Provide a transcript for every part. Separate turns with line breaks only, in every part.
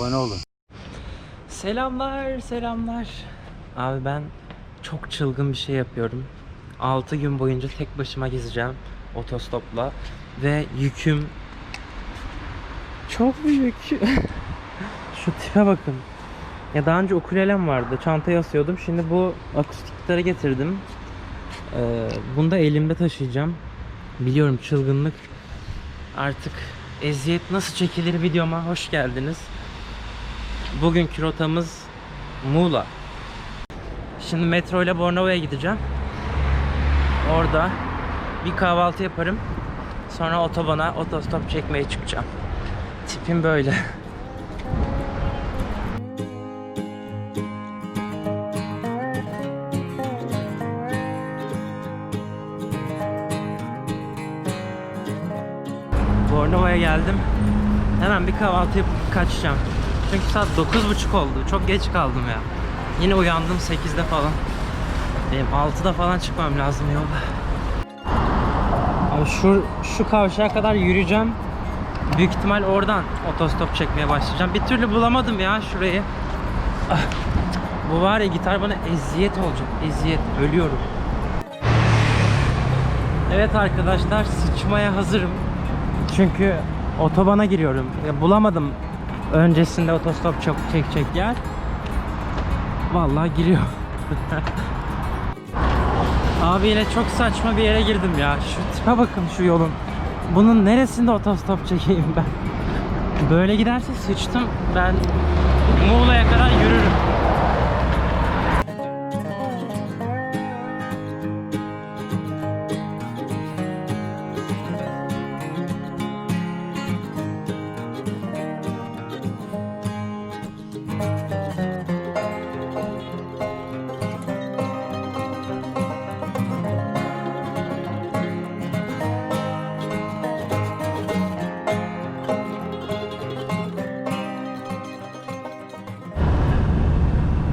abone olun.
Selamlar, selamlar. Abi ben çok çılgın bir şey yapıyorum. 6 gün boyunca tek başıma gezeceğim otostopla ve yüküm çok büyük. Şu tipe bakın. Ya daha önce ukulelem vardı. Çantaya asıyordum. Şimdi bu akustik gitarı getirdim. Ee, bunu da elimde taşıyacağım. Biliyorum çılgınlık. Artık eziyet nasıl çekilir videoma hoş geldiniz. Bugünkü rotamız Muğla. Şimdi metro ile Bornova'ya gideceğim. Orada bir kahvaltı yaparım. Sonra otobana otostop çekmeye çıkacağım. Tipim böyle. Bornova'ya geldim. Hemen bir kahvaltı yapıp kaçacağım. Çünkü saat 9.30 oldu. Çok geç kaldım ya. Yine uyandım 8'de falan. Benim 6'da falan çıkmam lazım yola. Abi şu, şu kavşağa kadar yürüyeceğim. Büyük ihtimal oradan otostop çekmeye başlayacağım. Bir türlü bulamadım ya şurayı. Ah, Bu var ya gitar bana eziyet olacak. Eziyet. Ölüyorum. Evet arkadaşlar sıçmaya hazırım. Çünkü otobana giriyorum. Ya bulamadım öncesinde otostop çok çekecek yer. Vallahi giriyor. Abi yine çok saçma bir yere girdim ya. Şu tipe bakın şu yolun. Bunun neresinde otostop çekeyim ben? Böyle giderse sıçtım. Ben Muğla'ya kadar yürürüm.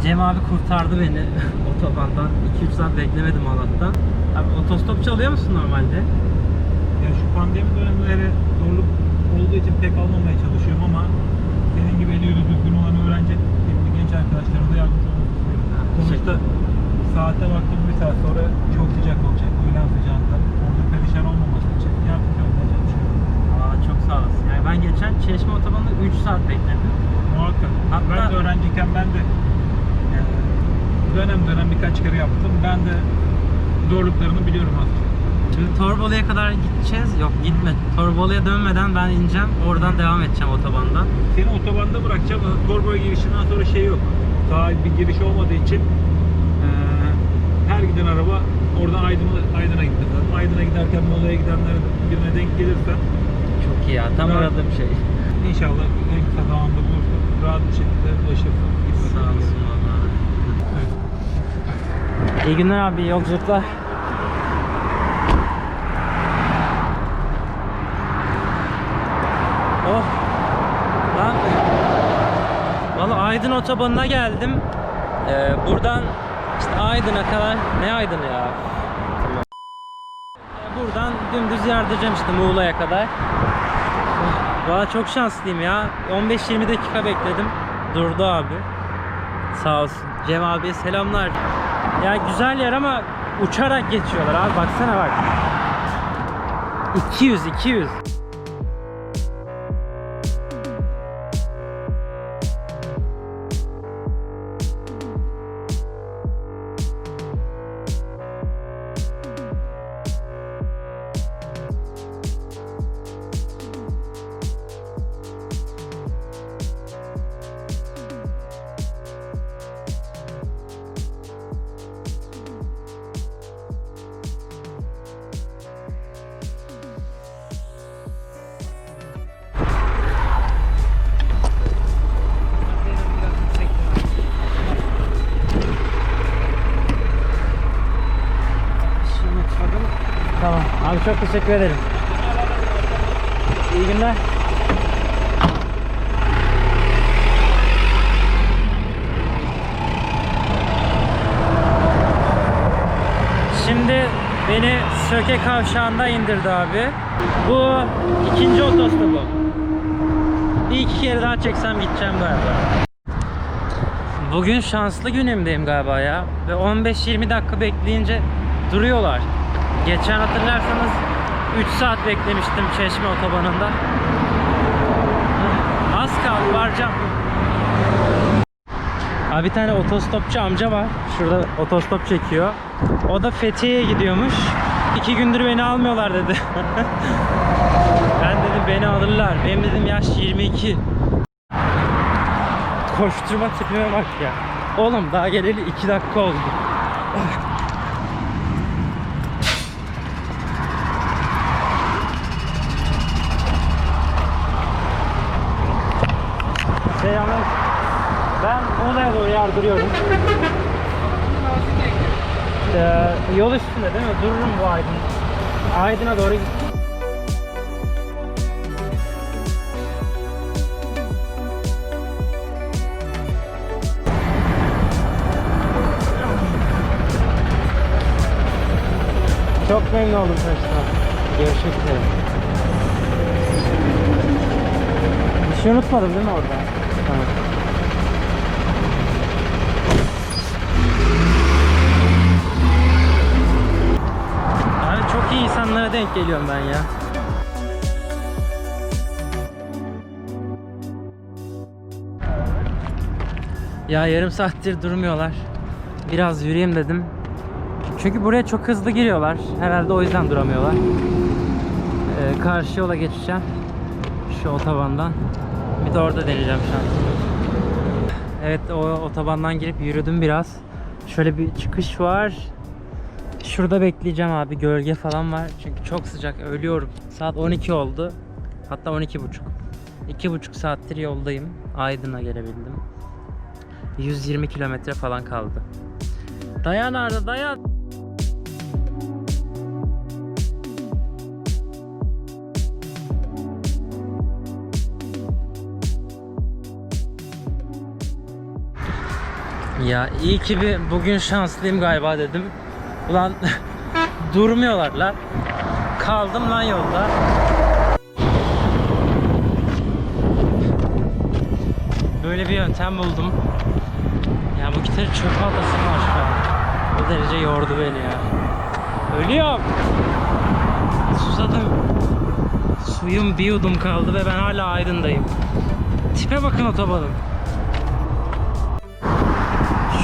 Cem abi kurtardı beni otobandan. 2-3 saat beklemedim Allah'tan. Abi otostop çalıyor musun normalde?
Ya şu pandemi dönemleri zorluk olduğu için pek almamaya çalışıyorum ama senin gibi eli yüzü düzgün olan öğrenci gibi genç arkadaşlarıma da yardımcı olmak istiyorum. Sonuçta saate baktım bir saat sonra çok sıcak olacak. Öğlen sıcağında. Orada perişan olmaması için yardımcı olmaya çalışıyorum.
Aa çok sağ olasın. Yani ben geçen Çeşme otobanında 3 saat bekledim.
Muhakkak.
Hatta-
Ben de öğrenciyken ben de dönem dönem birkaç kere yaptım. Ben de zorluklarını biliyorum aslında.
Şimdi Torbalı'ya kadar gideceğiz. Yok gitme. Torbalı'ya dönmeden ben ineceğim. Oradan devam edeceğim otobandan.
Seni otobanda bırakacağım. Torboya girişinden sonra şey yok. Daha bir giriş olmadığı için eee, her giden araba oradan Aydın'a, Aydın'a gitti. Aydın'a giderken molaya gidenler birine denk gelirsen
Çok iyi ya. Tam
Ben-
aradığım şey.
inşallah en kısa zamanda bulursun. Rahat bir şekilde ulaşırsın.
Sağ valla. İyi günler abi. iyi yolculuklar. Oh. Lan. Valla Aydın otobanına geldim. Ee, buradan işte Aydın'a kadar ne Aydın ya? Tamam. Buradan dümdüz yardıracağım işte Muğla'ya kadar. Valla çok şanslıyım ya. 15-20 dakika bekledim. Durdu abi. Sağ olsun. Cem abiye selamlar. Ya güzel yer ama uçarak geçiyorlar abi baksana bak. 200 200. çok teşekkür ederim. İyi günler. Şimdi beni Söke kavşağında indirdi abi. Bu ikinci otostopu. bir iki kere daha çeksem gideceğim galiba. Bugün şanslı günümdeyim galiba ya. Ve 15-20 dakika bekleyince duruyorlar. Geçen hatırlarsanız 3 saat beklemiştim Çeşme otobanında. Az kaldı varacağım. Abi bir tane otostopçu amca var. Şurada otostop çekiyor. O da Fethiye'ye gidiyormuş. İki gündür beni almıyorlar dedi. ben dedim beni alırlar. Benim dedim yaş 22. Koşturma tipime bak ya. Oğlum daha geleli 2 dakika oldu. Selamlar. Ben Muğla'ya doğru yardırıyorum. Ee, yol üstünde değil mi? Dururum bu Aydın. Aydın'a doğru git. Çok memnun oldum tanıştığıma. Görüşmek üzere. Bir şey unutmadım değil mi orada? Abi çok iyi insanlara denk geliyorum ben ya. Ya yarım saattir durmuyorlar. Biraz yürüyeyim dedim. Çünkü buraya çok hızlı giriyorlar. Herhalde o yüzden duramıyorlar. Ee, karşı yola geçeceğim. Şu otobandan. Bir de orada deneyeceğim şansımı. Evet o otobandan girip yürüdüm biraz. Şöyle bir çıkış var. Şurada bekleyeceğim abi. Gölge falan var. Çünkü çok sıcak. Ölüyorum. Saat 12 oldu. Hatta 12 buçuk. 2 buçuk saattir yoldayım. Aydın'a gelebildim. 120 kilometre falan kaldı. Dayan Arda dayan. Ya iyi ki bir bugün şanslıyım galiba dedim. Ulan durmuyorlar lan. Kaldım lan yolda. Böyle bir yöntem buldum. Ya bu gitarı çöpe atasım var şu an. O derece yordu beni ya. Ölüyorum. Susadım. Suyum bir yudum kaldı ve ben hala Aydın'dayım. Tipe bakın otobanın.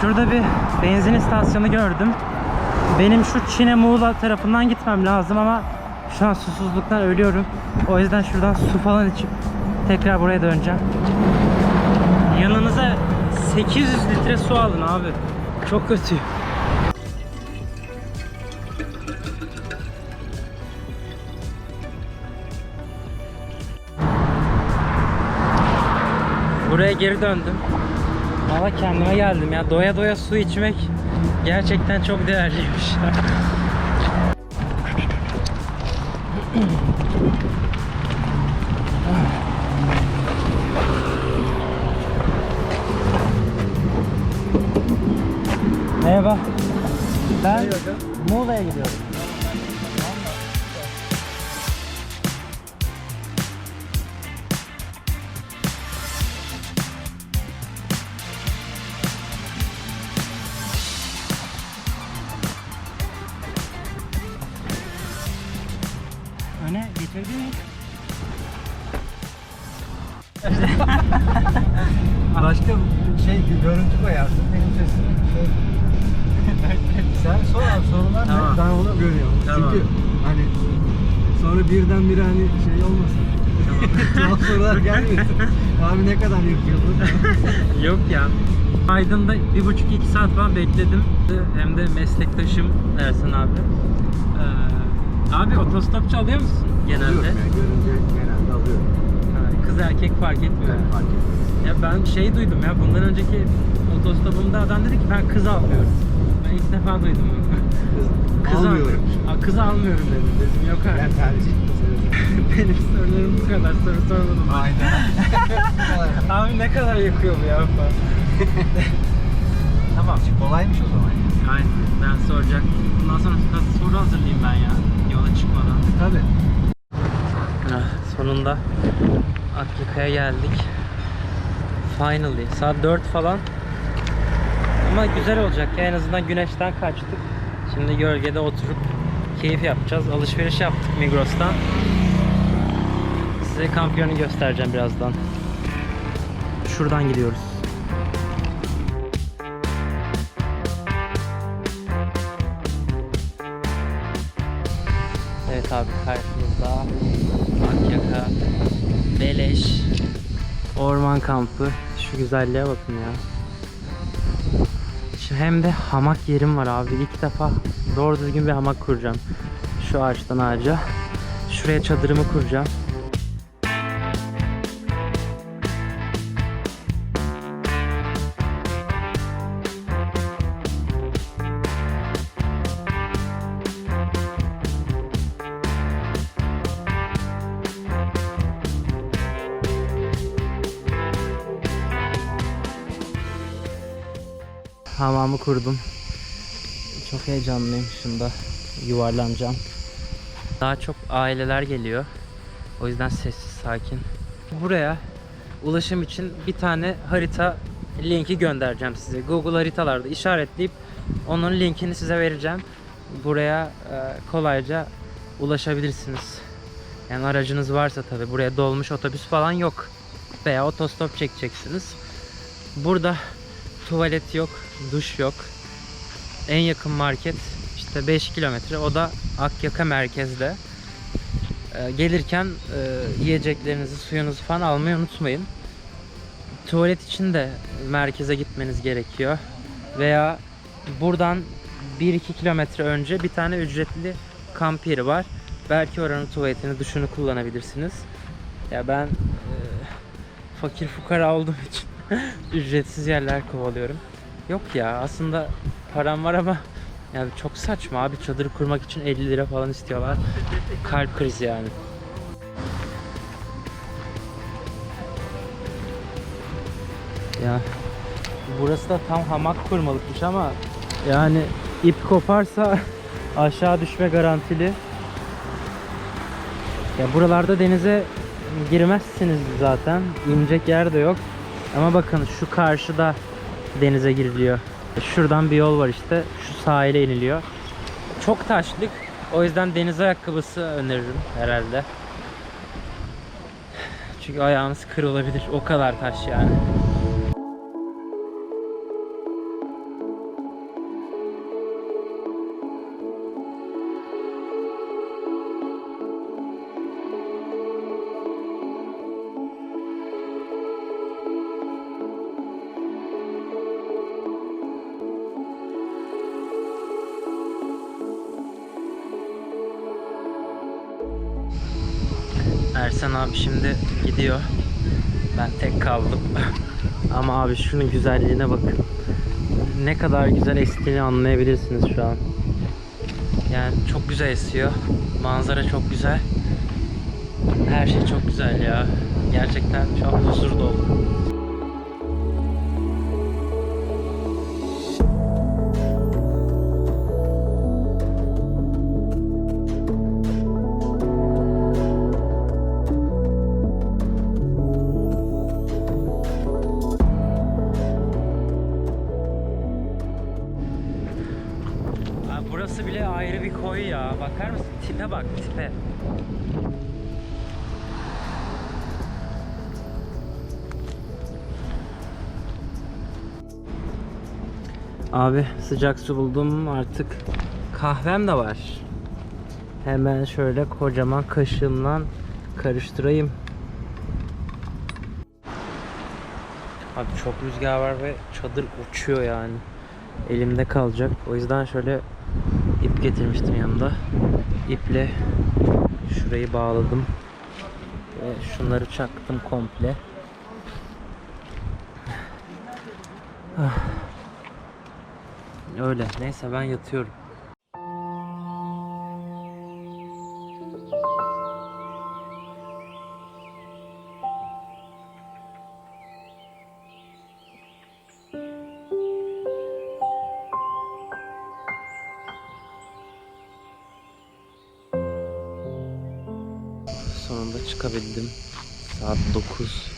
Şurada bir benzin istasyonu gördüm. Benim şu Çin'e Muğla tarafından gitmem lazım ama şu an susuzluktan ölüyorum. O yüzden şuradan su falan içip tekrar buraya döneceğim. Yanınıza 800 litre su alın abi. Çok kötü. Buraya geri döndüm. Valla kendime geldim ya. Doya doya su içmek gerçekten çok değerliymiş. Merhaba. Ben Muğla'ya gidiyorum.
Görüntü koyarsın benim sesim. Sen sor abi sorular
Tamam.
ne? Ben onu görüyorum.
Tamam.
Çünkü hani sonra birdenbire hani şey olmasın. Tuhaf sorular gelmesin. abi ne kadar yapıyordun?
Yok ya. Aydın'da bir buçuk iki saat falan bekledim. Hem de meslektaşım Ersan abi. Ee, abi otostopçu alıyor musun genelde?
Alıyorum ya, görünce genelde alıyorum.
Ha, Kız erkek fark etmiyor.
Ben fark etmiyorum.
Ya ben şey duydum ya bundan önceki otostopumda adam dedi ki ben kız almıyorum. Ben ilk defa duydum bunu.
Kız
Kız
almıyorum.
al- kız almıyorum dedim. Dedim yok
Ben
artık.
tercih.
Benim sorularım bu kadar soru sormadım.
Aynen.
Abi ne kadar yakıyor bu ya falan.
tamam kolaymış o zaman.
Aynen ben soracak. Bundan sonra soru hazırlayayım ben ya. Yola çıkmadan.
Tabii.
Ah, Sonunda Akyaka'ya geldik. Finally. Saat 4 falan. Ama güzel olacak ya. En azından güneşten kaçtık. Şimdi gölgede oturup keyif yapacağız. Alışveriş yaptık Migros'tan. Size kampiyonu göstereceğim birazdan. Şuradan gidiyoruz. Evet abi karşımızda Akyaka Beleş Orman kampı. Şu güzelliğe bakın ya. Şimdi hem de hamak yerim var abi. İlk defa doğru düzgün bir hamak kuracağım. Şu ağaçtan ağaca. Şuraya çadırımı kuracağım. Hamamı kurdum. Çok heyecanlıyım şunda yuvarlanacağım. Daha çok aileler geliyor. O yüzden sessiz sakin. Buraya ulaşım için bir tane harita linki göndereceğim size. Google haritalarda işaretleyip onun linkini size vereceğim. Buraya e, kolayca ulaşabilirsiniz. Yani aracınız varsa tabi buraya dolmuş otobüs falan yok. Veya otostop çekeceksiniz. Burada tuvalet yok, duş yok. En yakın market işte 5 kilometre. O da Akyaka merkezde. Ee, gelirken e, yiyeceklerinizi, suyunuzu falan almayı unutmayın. Tuvalet için de merkeze gitmeniz gerekiyor. Veya buradan 1-2 kilometre önce bir tane ücretli kamp yeri var. Belki oranın tuvaletini, duşunu kullanabilirsiniz. Ya ben e, fakir fukara olduğum için ücretsiz yerler kovalıyorum. Yok ya aslında param var ama yani çok saçma abi çadır kurmak için 50 lira falan istiyorlar. Kalp krizi yani. Ya burası da tam hamak kurmalıkmış ama yani ip koparsa aşağı düşme garantili. Ya buralarda denize girmezsiniz zaten. İnecek yer de yok. Ama bakın şu karşıda denize giriliyor. Şuradan bir yol var işte. Şu sahile iniliyor. Çok taşlık. O yüzden deniz ayakkabısı öneririm herhalde. Çünkü ayağınız kırılabilir. O kadar taş yani. Ersen abi şimdi gidiyor. Ben tek kaldım. Ama abi şunun güzelliğine bakın. Ne kadar güzel estiğini anlayabilirsiniz şu an. Yani çok güzel esiyor. Manzara çok güzel. Her şey çok güzel ya. Gerçekten şu an huzur dolu. Abi sıcak su buldum artık. Kahvem de var. Hemen şöyle kocaman kaşığımla karıştırayım. Abi çok rüzgar var ve çadır uçuyor yani. Elimde kalacak. O yüzden şöyle ip getirmiştim yanımda. İple şurayı bağladım. Ve şunları çaktım komple. Ah. Öyle. Neyse ben yatıyorum. Sonunda çıkabildim. Saat 9.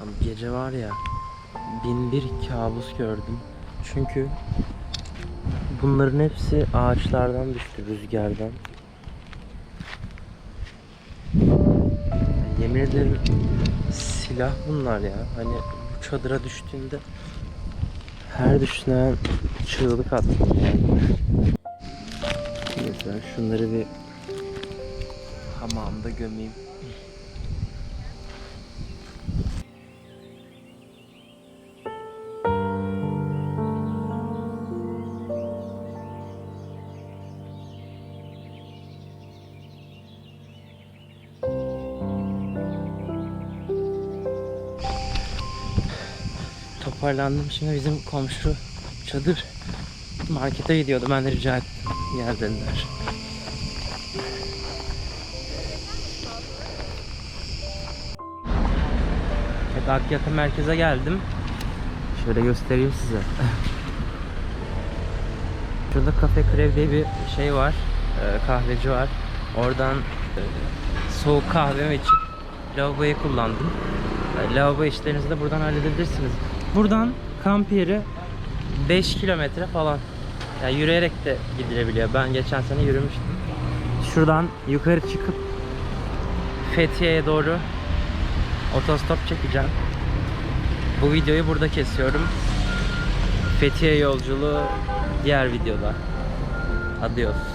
Abi gece var ya bin bir kabus gördüm. Çünkü bunların hepsi ağaçlardan düştü rüzgardan. Yemin ederim silah bunlar ya. Hani bu çadıra düştüğünde her düşünen çığlık attım yani. Mesela şunları bir hamamda gömeyim. Toparlandım. Şimdi bizim komşu çadır markete gidiyordu. Ben de rica ettim. Gel dediler. Evet Akyaka merkeze geldim. Şöyle göstereyim size. Şurada Cafe Krev diye bir şey var. e, kahveci var. Oradan e, soğuk kahvemi içip lavaboyu kullandım. E, Lavabo işlerinizi de buradan halledebilirsiniz. Buradan kamp yeri 5 kilometre falan. Yani yürüyerek de gidilebiliyor. Ben geçen sene yürümüştüm. Şuradan yukarı çıkıp Fethiye'ye doğru otostop çekeceğim. Bu videoyu burada kesiyorum. Fethiye yolculuğu diğer videoda. Adios.